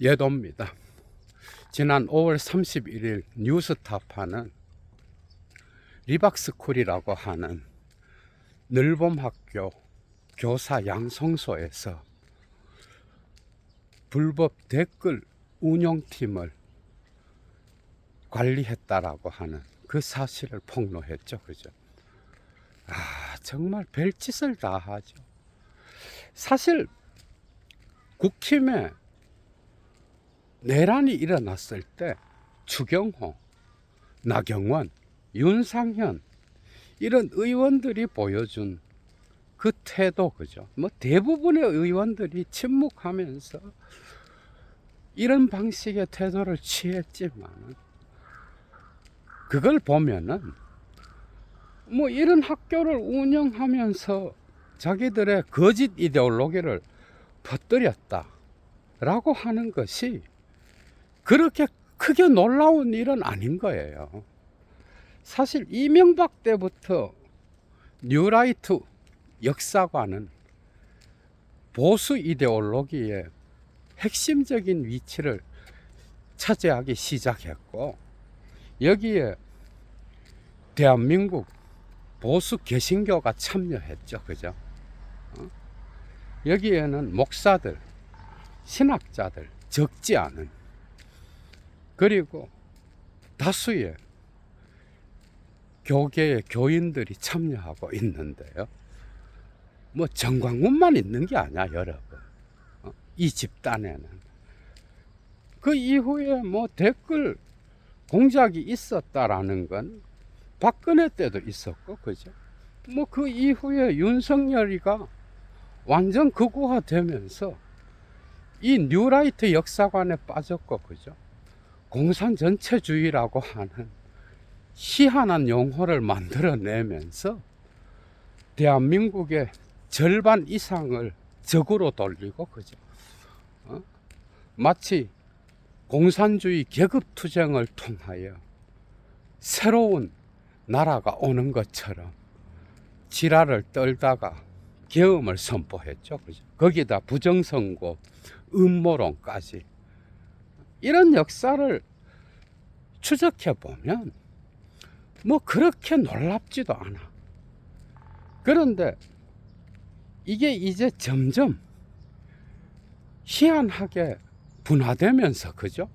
예도입니다. 지난 5월 31일 뉴스타파는 리박스쿨이라고 하는 늘봄학교 교사 양성소에서 불법 댓글 운영팀을 관리했다라고 하는 그 사실을 폭로했죠. 그죠? 아, 정말 별짓을 다 하죠. 사실 국힘에 내란이 일어났을 때 추경호, 나경원, 윤상현 이런 의원들이 보여준 그 태도 그죠. 뭐 대부분의 의원들이 침묵하면서 이런 방식의 태도를 취했지만 그걸 보면은 뭐 이런 학교를 운영하면서 자기들의 거짓 이데올로기를 퍼뜨렸다라고 하는 것이 그렇게 크게 놀라운 일은 아닌 거예요. 사실 이명박 때부터 뉴라이트 역사관은 보수 이데올로기의 핵심적인 위치를 차지하기 시작했고 여기에 대한민국 보수 개신교가 참여했죠. 그죠? 어? 여기에는 목사들, 신학자들 적지 않은 그리고 다수의 교계의 교인들이 참여하고 있는데요. 뭐 정광훈만 있는 게 아니야, 여러분. 어? 이 집단에는. 그 이후에 뭐 댓글 공작이 있었다라는 건 박근혜 때도 있었고, 그죠? 뭐 그 이후에 윤석열이가 완전 극우화 되면서 이 뉴라이트 역사관에 빠졌고, 그죠? 공산 전체주의라고 하는 희한한 용어를 만들어내면서 대한민국의 절반 이상을 적으로 돌리고 그죠. 어? 마치 공산주의 계급 투쟁을 통하여 새로운 나라가 오는 것처럼 지랄을 떨다가 계엄을 선포했죠. 그죠? 거기다 부정선거, 음모론까지 이런 역사를 추적해 보면 뭐 그렇게 놀랍지도 않아. 그런데 이게 이제 점점 희한하게 분화되면서 그죠?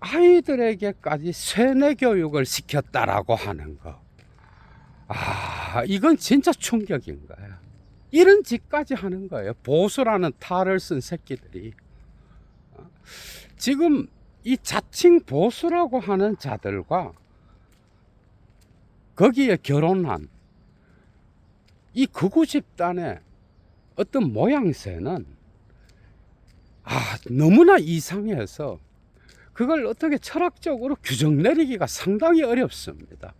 아이들에게까지 세뇌 교육을 시켰다라고 하는 거. 아, 이건 진짜 충격인 거야. 이런 짓까지 하는 거예요. 보수라는 탈을 쓴 새끼들이. 지금 이 자칭 보수라고 하는 자들과 거기에 결혼한 이 극우 집단의 어떤 모양새는 아, 너무나 이상해서 그걸 어떻게 철학적으로 규정 내리기가 상당히 어렵습니다.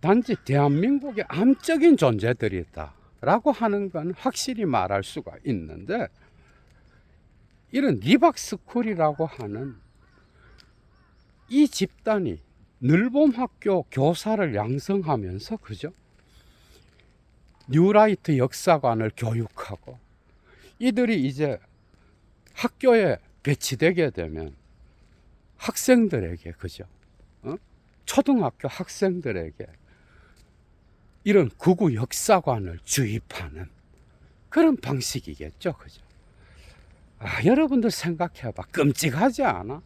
단지 대한민국의 암적인 존재들이다라고 하는 건 확실히 말할 수가 있는데 이런 리박스쿨이라고 하는 이 집단이 늘봄학교 교사를 양성하면서 그죠? 뉴라이트 역사관을 교육하고 이들이 이제 학교에 배치되게 되면 학생들에게 그죠? 어? 초등학교 학생들에게 이런 구구 역사관을 주입하는 그런 방식이겠죠, 그죠? 아, 여러분들 생각해봐. 끔찍하지 않아?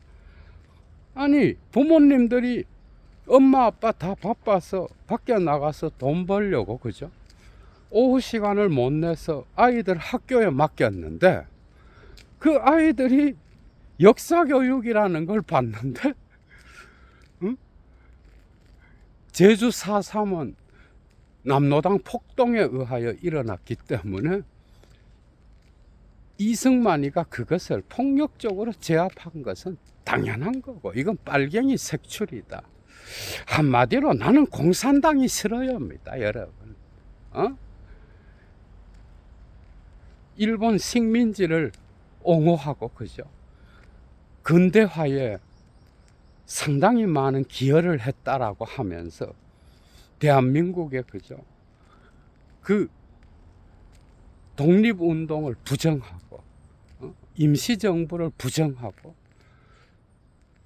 아니, 부모님들이 엄마, 아빠 다 바빠서 밖에 나가서 돈 벌려고, 그죠? 오후 시간을 못 내서 아이들 학교에 맡겼는데, 그 아이들이 역사교육이라는 걸 봤는데, 응? 제주 4.3은 남로당 폭동에 의하여 일어났기 때문에 이승만이가 그것을 폭력적으로 제압한 것은 당연한 거고 이건 빨갱이 색출이다. 한마디로 나는 공산당이 싫어요입니다, 여러분. 어? 일본 식민지를 옹호하고 그죠? 근대화에 상당히 많은 기여를 했다라고 하면서 대한민국의 그죠? 그 독립운동을 부정하고 어? 임시정부를 부정하고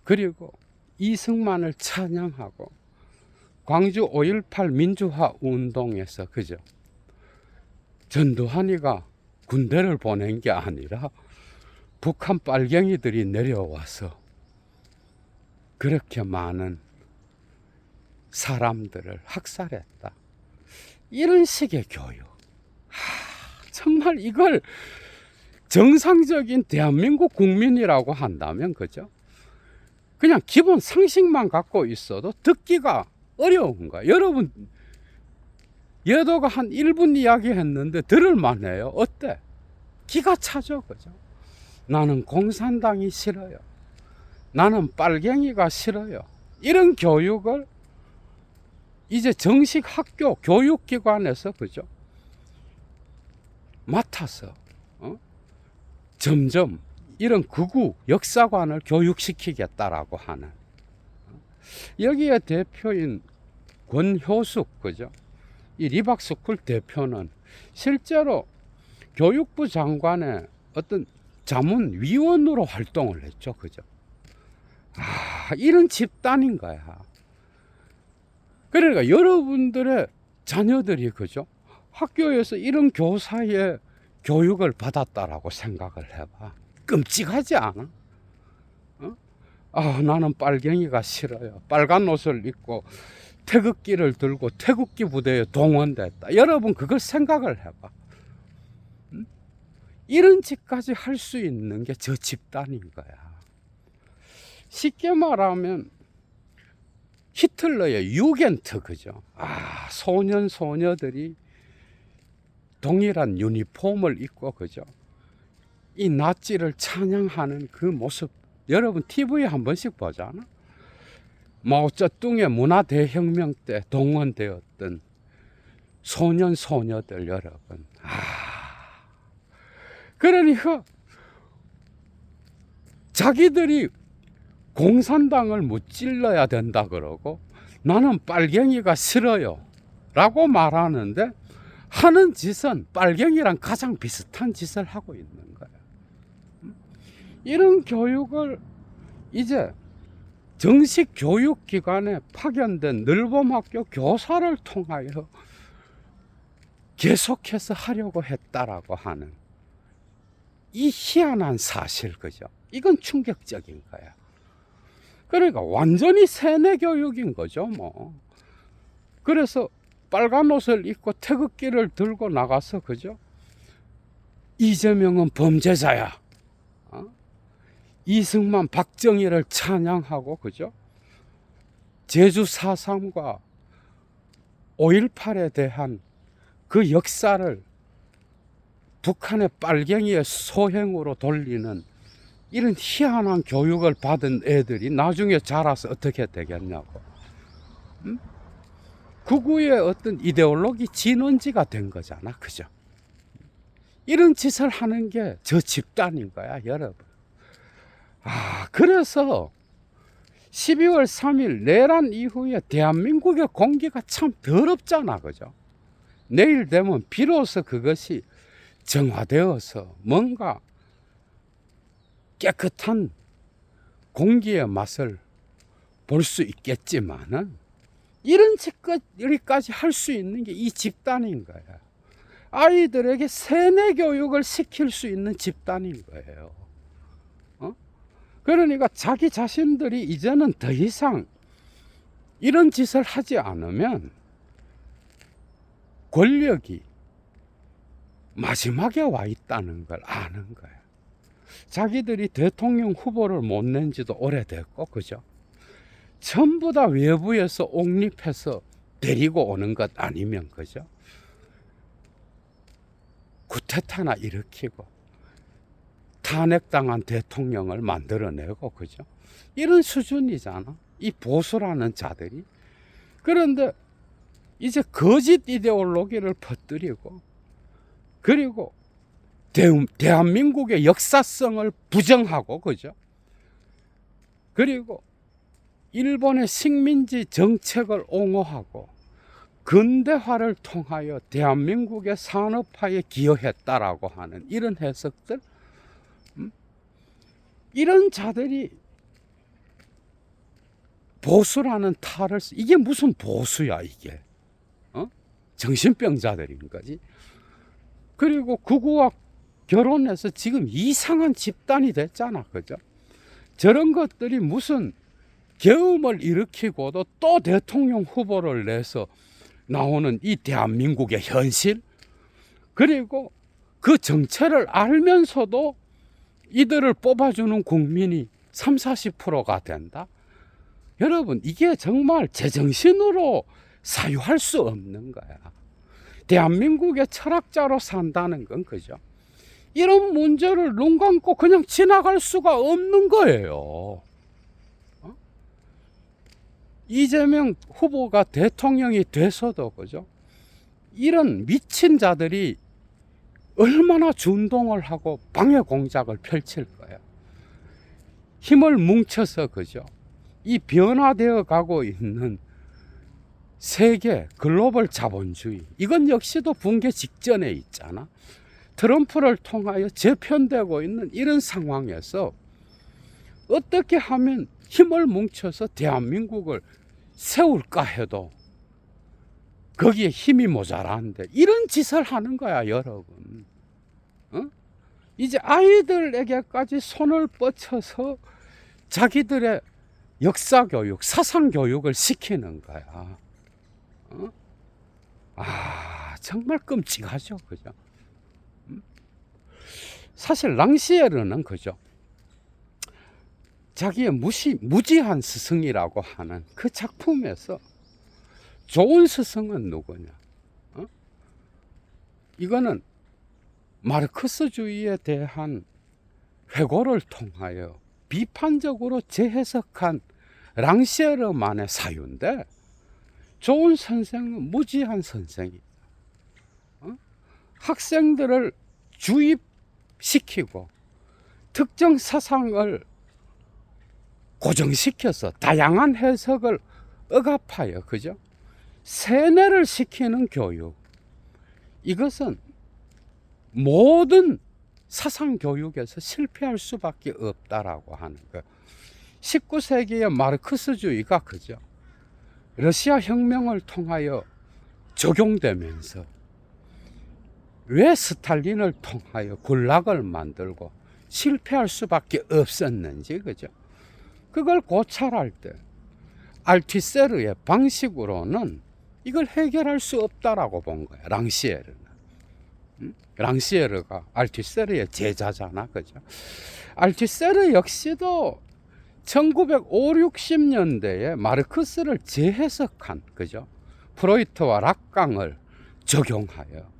그리고 이승만을 찬양하고 광주 5.18 민주화 운동에서 그죠 전두환이가 군대를 보낸 게 아니라 북한 빨갱이들이 내려와서 그렇게 많은 사람들을 학살했다. 이런 식의 교육. 하, 정말 이걸 정상적인 대한민국 국민이라고 한다면 그죠? 그냥 기본 상식만 갖고 있어도 듣기가 어려운 거야. 여러분 예도가 한 1분 이야기 했는데 들을 만해요. 어때? 기가 차죠. 그죠? 나는 공산당이 싫어요. 나는 빨갱이가 싫어요. 이런 교육을 이제 정식 학교 교육기관에서 그죠? 맡아서 어? 점점 이런 극우 역사관을 교육시키겠다라고 하는 어? 여기에 대표인 권효숙 그죠? 이 리박스쿨 대표는 실제로 교육부 장관의 어떤 자문위원으로 활동을 했죠. 그죠? 아, 이런 집단인 거야. 그러니까 여러분들의 자녀들이 그죠? 학교에서 이런 교사의 교육을 받았다라고 생각을 해봐. 끔찍하지 않아? 어? 아, 나는 빨갱이가 싫어요. 빨간 옷을 입고 태극기를 들고 태극기 부대에 동원됐다. 여러분 그걸 생각을 해봐. 음? 이런 짓까지 할 수 있는 게 저 집단인 거야. 쉽게 말하면 히틀러의 유겐트 그죠? 아 소년 소녀들이 동일한 유니폼을 입고 그죠? 이 나치를 찬양하는 그 모습 여러분 TV에 한 번씩 보잖아. 마오쩌둥의 문화 대혁명 때 동원되었던 소년 소녀들 여러분. 아 그러니까 자기들이 공산당을 무찔러야 된다 그러고 나는 빨갱이가 싫어요 라고 말하는데 하는 짓은 빨갱이랑 가장 비슷한 짓을 하고 있는 거예요. 이런 교육을 이제 정식 교육기관에 파견된 늘봄학교 교사를 통하여 계속해서 하려고 했다라고 하는 이 희한한 사실 그죠? 이건 충격적인 거야. 그러니까 완전히 세뇌 교육인 거죠, 뭐. 그래서 빨간 옷을 입고 태극기를 들고 나가서 그죠? 이재명은 범죄자야. 어? 이승만, 박정희를 찬양하고 그죠? 제주 4.3과 5.18에 대한 그 역사를 북한의 빨갱이의 소행으로 돌리는 이런 희한한 교육을 받은 애들이 나중에 자라서 어떻게 되겠냐고. 음? 극우의 어떤 이데올로기 진원지가 된 거잖아. 그죠? 이런 짓을 하는 게 저 집단인 거야, 여러분. 아, 그래서 12월 3일 내란 이후에 대한민국의 공기가 참 더럽잖아. 그죠? 내일 되면 비로소 그것이 정화되어서 뭔가 깨끗한 공기의 맛을 볼 수 있겠지만은 이런 짓거리까지 할 수 있는 게 이 집단인 거야. 아이들에게 세뇌 교육을 시킬 수 있는 집단인 거예요. 어? 그러니까 자기 자신들이 이제는 더 이상 이런 짓을 하지 않으면 권력이 마지막에 와 있다는 걸 아는 거야. 자기들이 대통령 후보를 못 낸 지도 오래됐고, 그죠? 전부 다 외부에서 옹립해서 데리고 오는 것 아니면, 그죠? 구테타나 일으키고, 탄핵당한 대통령을 만들어내고, 그죠? 이런 수준이잖아. 이 보수라는 자들이. 그런데 이제 거짓 이데올로기를 퍼뜨리고, 그리고 대한민국의 역사성을 부정하고 그죠? 그리고 일본의 식민지 정책을 옹호하고 근대화를 통하여 대한민국의 산업화에 기여했다라고 하는 이런 해석들 음? 이런 자들이 보수라는 탈을 쓰, 이게 무슨 보수야 이게 어? 정신병자들인 거지 그리고 구구와 결혼해서 지금 이상한 집단이 됐잖아 그죠 저런 것들이 무슨 계엄을 일으키고도 또 대통령 후보를 내서 나오는 이 대한민국의 현실 그리고 그 정체를 알면서도 이들을 뽑아주는 국민이 3, 40%가 된다. 여러분, 이게 정말 제정신으로 사유할 수 없는 거야. 대한민국의 철학자로 산다는 건 그죠? 이런 문제를 눈 감고 그냥 지나갈 수가 없는 거예요. 어? 이재명 후보가 대통령이 돼서도 그죠? 이런 미친 자들이 얼마나 준동을 하고 방해 공작을 펼칠 거야. 힘을 뭉쳐서 그죠. 이 변화되어 가고 있는 세계 글로벌 자본주의 이건 역시도 붕괴 직전에 있잖아. 트럼프를 통하여 재편되고 있는 이런 상황에서 어떻게 하면 힘을 뭉쳐서 대한민국을 세울까 해도 거기에 힘이 모자라는데 이런 짓을 하는 거야 여러분 어? 이제 아이들에게까지 손을 뻗쳐서 자기들의 역사 교육, 사상 교육을 시키는 거야. 어? 아, 정말 끔찍하죠. 그죠? 음? 사실 랑시에르는 그죠? 자기의 무시, 무지한 스승이라고 하는 그 작품에서 좋은 스승은 누구냐? 어? 이거는 마르크스주의에 대한 회고를 통하여 비판적으로 재해석한 랑시에르만의 사유인데 좋은 선생은 무지한 선생이 어? 학생들을 주입시키고 특정 사상을 고정시켜서 다양한 해석을 억압하여 그죠? 세뇌를 시키는 교육 이것은 모든 사상 교육에서 실패할 수밖에 없다라고 하는 거. 19세기의 마르크스주의가 그죠. 러시아 혁명을 통하여 적용되면서 왜 스탈린을 통하여 군락을 만들고 실패할 수밖에 없었는지 그죠. 그걸 고찰할 때 알티세르의 방식으로는 이걸 해결할 수 없다라고 본 거야. 랑시에르는. 음? 랑시에르가 알티세르의 제자잖아. 그죠? 알티세르 역시도 1950, 60년대에 마르크스를 재해석한 그죠? 프로이트와 락강을 적용하여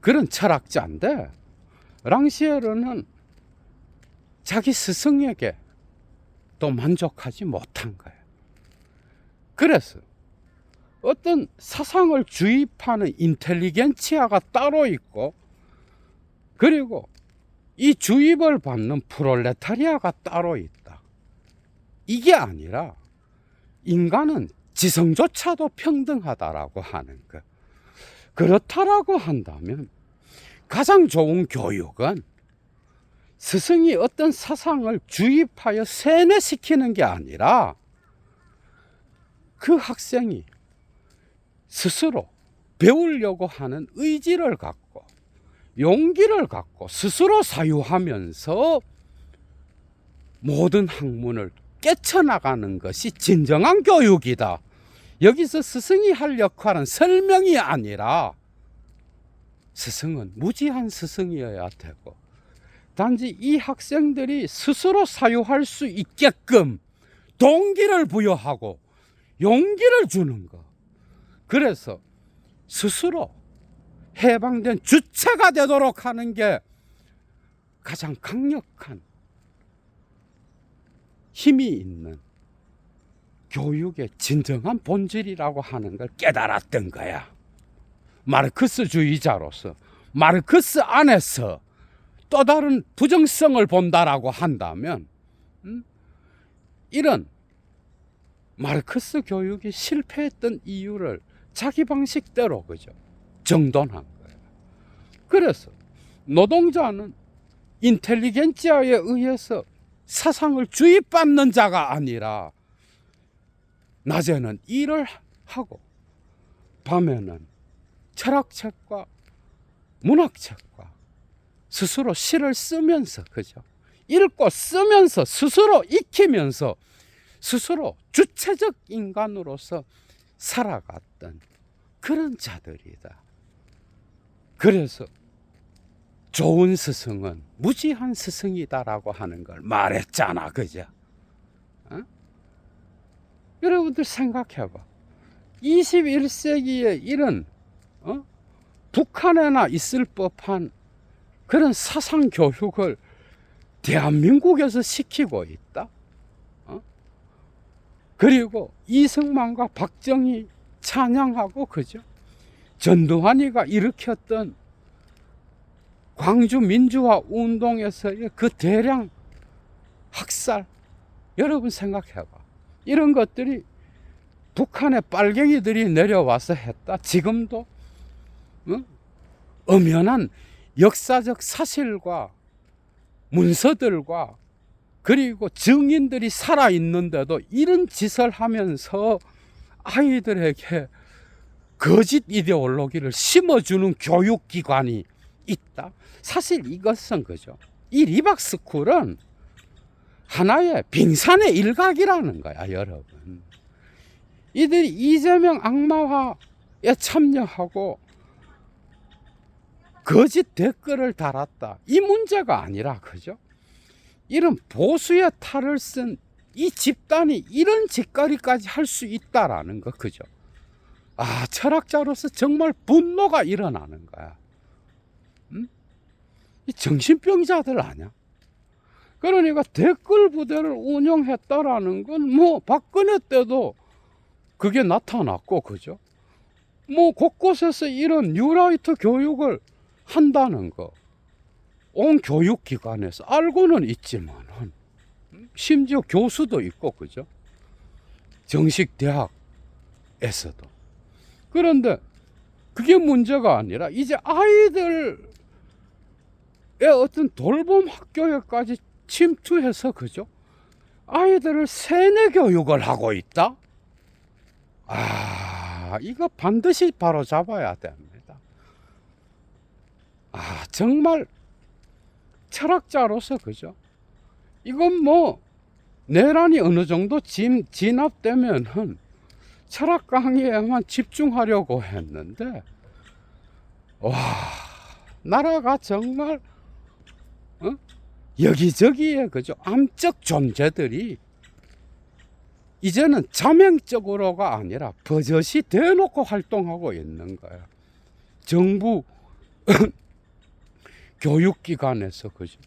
그런 철학자인데 랑시에르는 자기 스승에게 또 만족하지 못한 거예요. 그래서 어떤 사상을 주입하는 인텔리겐치아가 따로 있고 그리고 이 주입을 받는 프롤레타리아가 따로 있다. 이게 아니라 인간은 지성조차도 평등하다라고 하는 것. 그렇다라고 한다면 가장 좋은 교육은 스승이 어떤 사상을 주입하여 세뇌시키는 게 아니라 그 학생이 스스로 배우려고 하는 의지를 갖고 용기를 갖고 스스로 사유하면서 모든 학문을 깨쳐나가는 것이 진정한 교육이다. 여기서 스승이 할 역할은 설명이 아니라 스승은 무지한 스승이어야 되고 단지 이 학생들이 스스로 사유할 수 있게끔 동기를 부여하고 용기를 주는 것. 그래서 스스로 해방된 주체가 되도록 하는 게 가장 강력한 힘이 있는 교육의 진정한 본질이라고 하는 걸 깨달았던 거야. 마르크스주의자로서 마르크스 안에서 또 다른 부정성을 본다라고 한다면 음? 이런 마르크스 교육이 실패했던 이유를 자기 방식대로 그죠 정돈한 거예요. 그래서 노동자는 인텔리겐치아에 의해서 사상을 주입받는 자가 아니라 낮에는 일을 하고 밤에는 철학책과 문학책과 스스로 시를 쓰면서 그죠? 읽고 쓰면서 스스로 익히면서 스스로 주체적 인간으로서 살아갔던 그런 자들이다. 그래서 좋은 스승은 무지한 스승이다라고 하는 걸 말했잖아, 그죠? 어? 여러분들 생각해봐. 21세기에 이런 어? 북한에나 있을 법한 그런 사상 교육을 대한민국에서 시키고 있다. 어? 그리고 이승만과 박정희 찬양하고 그죠? 전두환이가 일으켰던 광주 민주화 운동에서의 그 대량 학살 여러분 생각해봐. 이런 것들이 북한의 빨갱이들이 내려와서 했다. 지금도 어? 엄연한 역사적 사실과 문서들과 그리고 증인들이 살아 있는데도 이런 짓을 하면서 아이들에게 거짓 이데올로기를 심어주는 교육기관이 있다. 사실 이것은 그죠. 이 리박스쿨은 하나의 빙산의 일각이라는 거야, 여러분. 이들이 이재명 악마화에 참여하고 거짓 댓글을 달았다. 이 문제가 아니라, 그죠? 이런 보수의 탈을 쓴 이 집단이 이런 짓거리까지 할 수 있다라는 거, 그죠? 아, 철학자로서 정말 분노가 일어나는 거야. 음? 이 정신병자들 아니야? 그러니까 댓글 부대를 운영했다라는 건 뭐 박근혜 때도 그게 나타났고, 그죠? 뭐 곳곳에서 이런 뉴라이트 교육을 한다는 거. 온 교육기관에서 알고는 있지만은, 심지어 교수도 있고, 그죠? 정식 대학에서도. 그런데 그게 문제가 아니라 이제 아이들의 어떤 돌봄 학교에까지 침투해서 그죠? 아이들을 세뇌 교육을 하고 있다? 아, 이거 반드시 바로 잡아야 됩니다. 아, 정말 철학자로서 그죠? 이건 뭐 내란이 어느 정도 진, 진압되면은 철학 강의에만 집중하려고 했는데 와 나라가 정말 어? 여기저기에 그죠 암적 존재들이 이제는 자명적으로가 아니라 버젓이 대놓고 활동하고 있는 거야. 정부 교육기관에서 그죠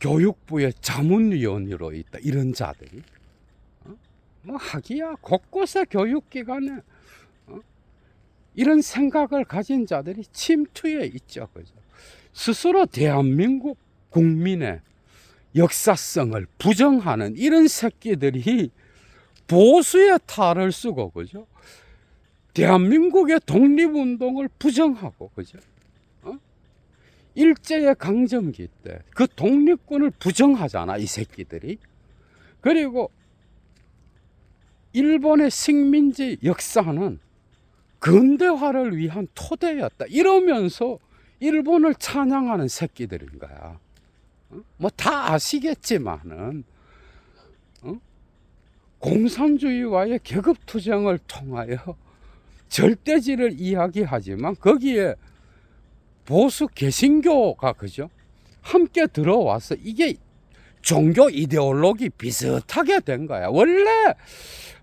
교육부의 자문위원으로 있다 이런 자들이 뭐 하기야 곳곳에 교육기관에 어? 이런 생각을 가진 자들이 침투해 있죠. 그죠? 스스로 대한민국 국민의 역사성을 부정하는 이런 새끼들이 보수의 탈을 쓰고 그죠? 대한민국의 독립운동을 부정하고 그죠? 어? 일제의 강점기 때 그 독립군을 부정하잖아 이 새끼들이 그리고 일본의 식민지 역사는 근대화를 위한 토대였다. 이러면서 일본을 찬양하는 새끼들인 거야. 뭐 다 아시겠지만은 어? 공산주의와의 계급투쟁을 통하여 절대지를 이야기하지만 거기에 보수 개신교가 그죠? 함께 들어와서 이게 종교 이데올로기 비슷하게 된 거야. 원래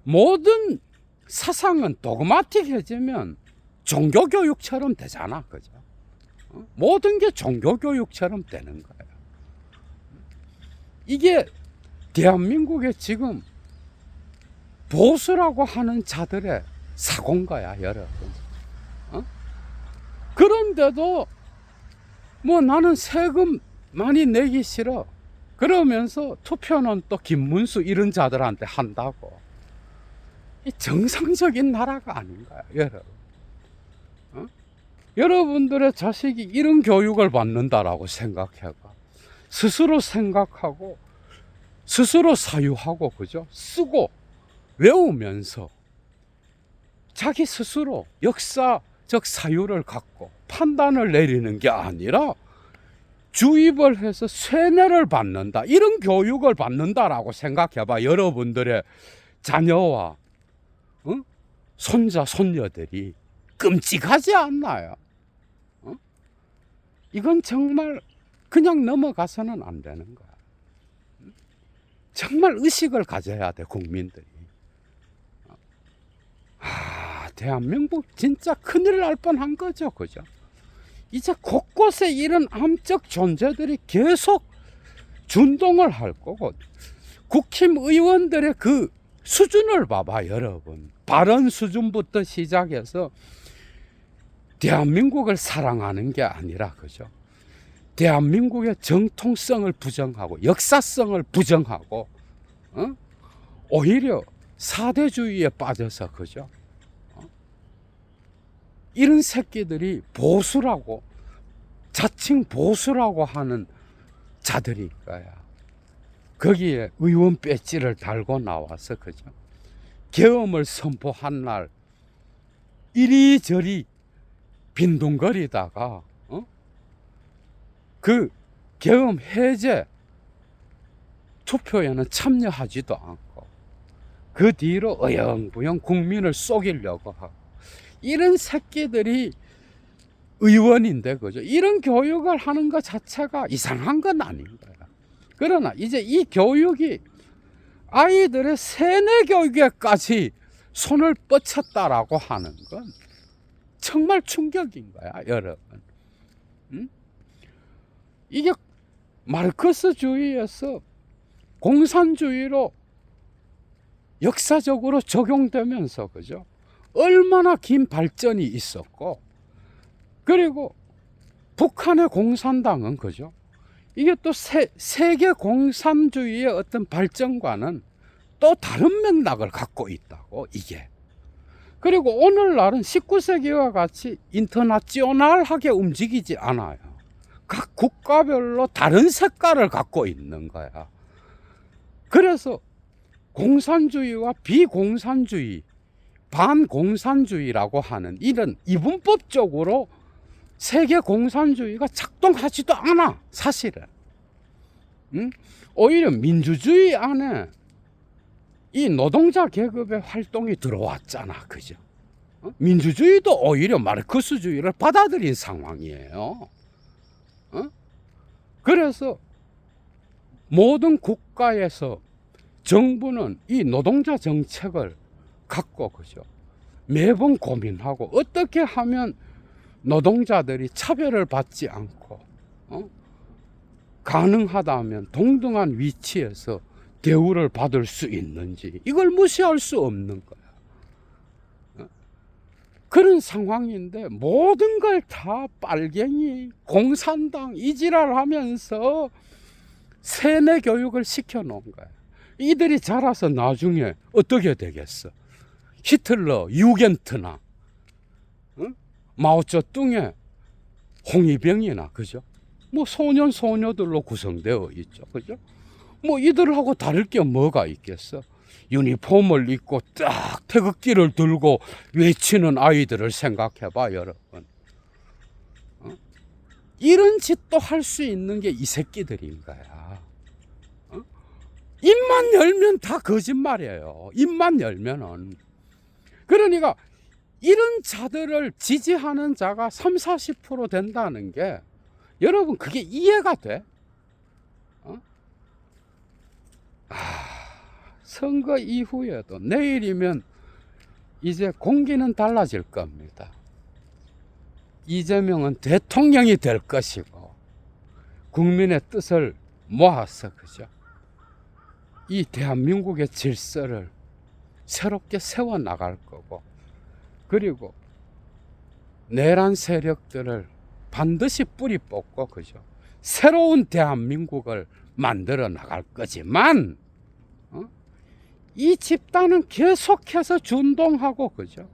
모든 사상은 도그마틱해지면 종교 교육처럼 되잖아. 그죠? 어? 모든 게 종교 교육처럼 되는 거야. 이게 대한민국의 지금 보수라고 하는 자들의 사고인 거야, 여러분. 어? 그런데도 뭐 나는 세금 많이 내기 싫어. 그러면서 투표는 또 김문수 이런 자들한테 한다고. 이 정상적인 나라가 아닌가요, 여러분? 어? 여러분들의 자식이 이런 교육을 받는다라고 생각해봐. 스스로 생각하고 스스로 사유하고 그죠? 쓰고 외우면서 자기 스스로 역사 적 사유를 갖고 판단을 내리는 게 아니라 주입을 해서 쇠뇌를 받는다. 이런 교육을 받는다라고 생각해봐. 여러분들의 자녀와 어? 손자, 손녀들이 끔찍하지 않나요? 어? 이건 정말 그냥 넘어가서는 안 되는 거야. 정말 의식을 가져야 돼, 국민들이. 아, 대한민국 진짜 큰일 날 뻔한 거죠, 그죠? 이제 곳곳에 이런 암적 존재들이 계속 준동을 할 거고, 국힘 의원들의 그 수준을 봐봐, 여러분. 발언 수준부터 시작해서 대한민국을 사랑하는 게 아니라, 그죠? 대한민국의 정통성을 부정하고, 역사성을 부정하고, 어? 오히려 사대주의에 빠져서, 그죠? 어? 이런 새끼들이 보수라고, 자칭 보수라고 하는 거야. 거기에 의원 배지를 달고 나와서 그죠? 계엄을 선포한 날 이리저리 빈둥거리다가 어? 그 계엄 해제 투표에는 참여하지도 않고 그 뒤로 어영부영 국민을 속이려고 하고 이런 새끼들이 의원인데 그죠? 이런 교육을 하는 것 자체가 이상한 건 아닌 거야. 그러나 이제 이 교육이 아이들의 세뇌 교육에까지 손을 뻗쳤다라고 하는 건 정말 충격인 거야, 여러분. 응? 이게 마르크스주의에서 공산주의로 역사적으로 적용되면서 그죠? 얼마나 긴 발전이 있었고 그리고 북한의 공산당은 그죠? 이게 또 세, 세계 공산주의의 어떤 발전과는 또 다른 맥락을 갖고 있다고 이게. 그리고 오늘날은 19세기와 같이 인터나셔널하게 움직이지 않아요. 각 국가별로 다른 색깔을 갖고 있는 거야. 그래서 공산주의와 비공산주의 반공산주의라고 하는 이런 이분법적으로 세계 공산주의가 작동하지도 않아 사실은 응? 오히려 민주주의 안에 이 노동자 계급의 활동이 들어왔잖아 그죠 어? 민주주의도 오히려 마르크스주의를 받아들인 상황이에요 어? 그래서 모든 국가에서 정부는 이 노동자 정책을 갖고 그죠 매번 고민하고 어떻게 하면 노동자들이 차별을 받지 않고 어? 가능하다면 동등한 위치에서 대우를 받을 수 있는지 이걸 무시할 수 없는 거야. 어? 그런 상황인데 모든 걸 다 빨갱이 공산당 이지랄 하면서 세뇌 교육을 시켜 놓은 거야. 이들이 자라서 나중에 어떻게 되겠어? 히틀러, 유겐트나 마오쩌둥의 홍위병이나 그죠? 뭐 소년 소녀들로 구성되어 있죠. 그죠? 뭐 이들하고 다를 게 뭐가 있겠어? 유니폼을 입고 딱 태극기를 들고 외치는 아이들을 생각해 봐, 여러분. 어? 이런 짓도 할 수 있는 게 이 새끼들인 거야. 어? 입만 열면 다 거짓말이에요. 입만 열면은. 그러니까 이런 자들을 지지하는 자가 3, 40% 된다는 게 여러분 그게 이해가 돼? 어? 아, 선거 이후에도 내일이면 이제 공기는 달라질 겁니다. 이재명은 대통령이 될 것이고 국민의 뜻을 모아서 그죠? 이 대한민국의 질서를 새롭게 세워 나갈 거고 그리고 내란 세력들을 반드시 뿌리 뽑고 그죠. 새로운 대한민국을 만들어 나갈 거지만 어? 이 집단은 계속해서 준동하고 그죠.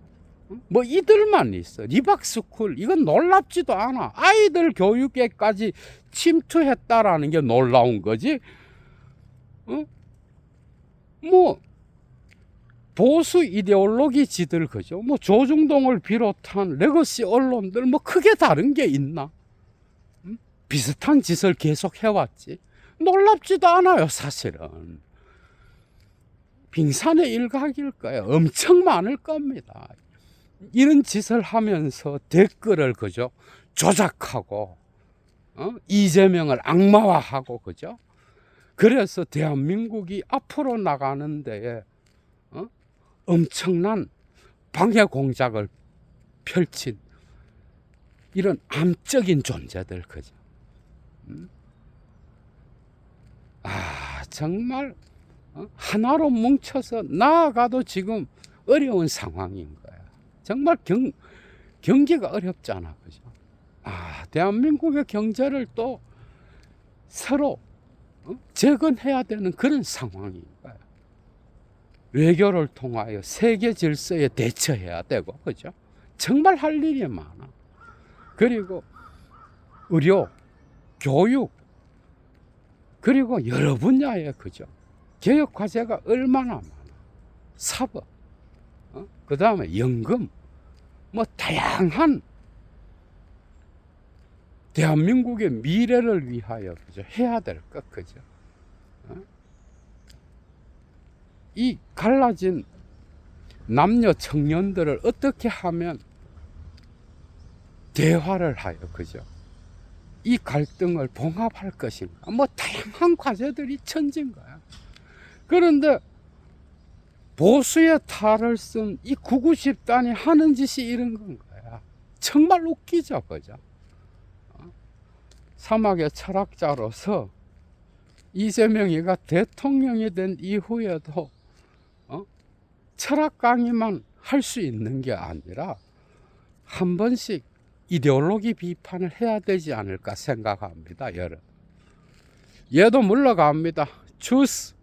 뭐 이들만 있어. 리박스쿨 이건 놀랍지도 않아. 아이들 교육에까지 침투했다라는 게 놀라운 거지. 어? 뭐 보수 이데올로기 지들 그죠. 뭐 조중동을 비롯한 레거시 언론들 뭐 크게 다른 게 있나? 음? 비슷한 짓을 계속 해왔지. 놀랍지도 않아요, 사실은. 빙산의 일각일 거예요. 엄청 많을 겁니다. 이런 짓을 하면서 댓글을 그죠 조작하고 어? 이재명을 악마화하고 그죠 그래서 대한민국이 앞으로 나가는 데에 어? 엄청난 방해 공작을 펼친 이런 암적인 존재들 그죠 음? 아 정말 어? 하나로 뭉쳐서 나아가도 지금 어려운 상황인 거야. 정말 경, 경기가 어렵잖아. 그죠? 아, 대한민국의 경제를 또 서로 어? 재건해야 되는 그런 상황인 거야. 외교를 통하여 세계 질서에 대처해야 되고, 그죠? 정말 할 일이 많아. 그리고 의료, 교육, 그리고 여러 분야에, 그죠? 개혁 과제가 얼마나 많아. 사법, 어? 그 다음에 연금, 뭐 다양한 대한민국의 미래를 위하여 그죠? 해야 될 것, 그죠? 어? 이 갈라진 남녀 청년들을 어떻게 하면 대화를 하여, 그죠? 이 갈등을 봉합할 것인가? 뭐 다양한 과제들이 천진 거야. 그런데 보수의 탈을 쓴 이 구구 집단이 하는 짓이 이런 건 거야. 정말 웃기죠, 그죠? 어? 사막의 철학자로서 이재명이가 대통령이 된 이후에도 어? 철학 강의만 할 수 있는 게 아니라 한 번씩 이데올로기 비판을 해야 되지 않을까 생각합니다, 여러분. 얘도 물러갑니다. 주스.